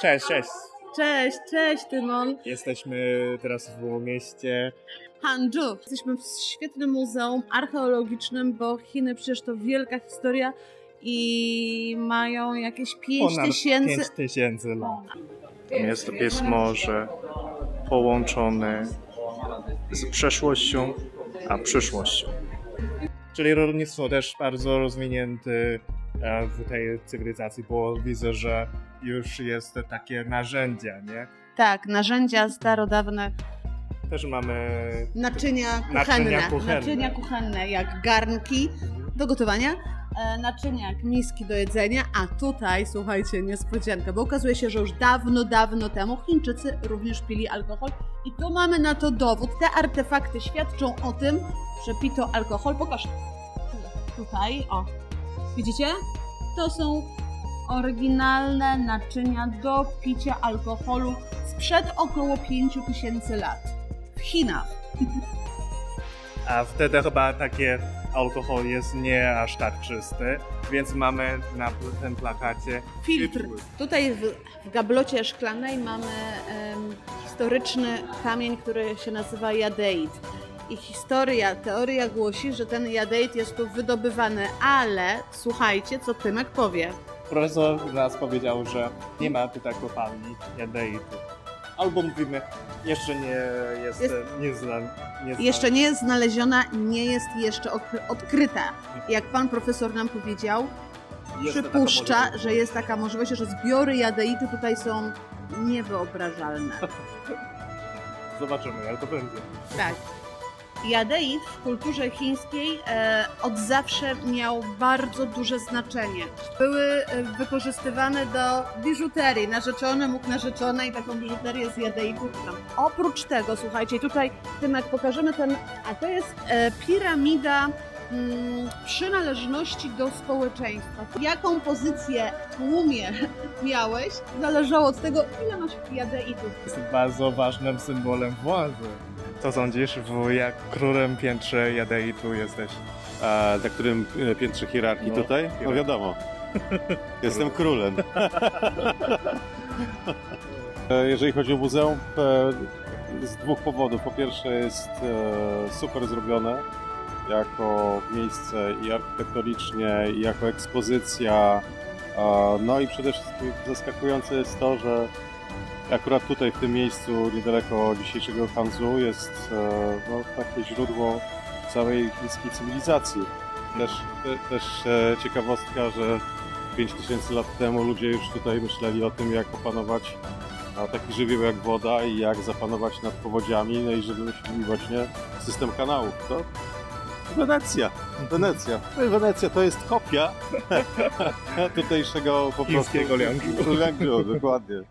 Cześć, cześć. Cześć, cześć Tymon. Jesteśmy teraz w mieście. Hangzhou. Jesteśmy w świetnym muzeum archeologicznym, bo Chiny przecież to wielka historia i mają jakieś 5 Ponad tysięcy... 5 tysięcy lat. Jest, jest morze połączone z przeszłością a przyszłością. Czyli rolnictwo też bardzo rozwinięte e, w tej cywilizacji, bo widzę, że już jest takie narzędzia, nie? Tak, narzędzia starodawne, Też mamy naczynia kuchenne. Naczynia kuchenne. Naczynia kuchenne, jak garnki do gotowania, e, naczynia jak miski do jedzenia, a tutaj, słuchajcie, niespodzianka, bo okazuje się, że już dawno, dawno temu Chińczycy również pili alkohol i tu mamy na to dowód. Te artefakty świadczą o tym, że pito alkohol. Pokaż tutaj, o, widzicie? To są oryginalne naczynia do picia alkoholu sprzed około 5000 lat w Chinach. A wtedy chyba takie alkohol jest nie aż tak czysty, więc mamy na tym plakacie Filtr. filtr. Tutaj w, w gablocie szklanej mamy historyczny kamień, który się nazywa jadeit. I historia, teoria głosi, że ten jadeit jest tu wydobywany, ale słuchajcie, co Tymek powie. Profesor raz powiedział, że nie ma tutaj kopalni jadeitu. Albo mówimy, jeszcze nie jest, Jest- nie zna, nie zna. Jeszcze nie jest znaleziona, nie jest jeszcze odkryta. Jak pan profesor nam powiedział, Jest przypuszcza, że jest taka możliwość, że zbiory jadeitu tutaj są niewyobrażalne. Zobaczymy, jak to będzie. Tak. Jadeit w kulturze chińskiej e, od zawsze miał bardzo duże znaczenie. Były e, wykorzystywane do biżuterii. Narzeczony mógł narzeczonej taką biżuterię z jadeitu. Oprócz tego, słuchajcie, tutaj Tymek pokażemy ten, a to jest e, piramida przynależności do społeczeństwa. Jaką pozycję w tłumie miałeś, zależało od tego, ile masz jadeitów. Jest bardzo ważnym symbolem władzy. Co sądzisz, w jak królem piętrze jadeitu jesteś? A na którym e, piętrze hierarchii No, tutaj? No hierarchii. wiadomo. Jestem królem. E, Jeżeli chodzi o muzeum, e, z dwóch powodów. Po pierwsze jest super zrobione jako miejsce i architektonicznie, i jako ekspozycja. No i przede wszystkim zaskakujące jest to, że akurat tutaj w tym miejscu, niedaleko dzisiejszego Hanzu, jest e, no, takie źródło całej chińskiej cywilizacji. Też, te, też e, ciekawostka, że 5000 lat temu ludzie już tutaj myśleli o tym, jak opanować taki żywioł jak woda i jak zapanować nad powodziami, no i że wymyślili właśnie system kanałów. To Wenecja, Wenecja. No i Wenecja to jest kopia tutejszego po prostu... Chińskiego. Liangzhu, dokładnie.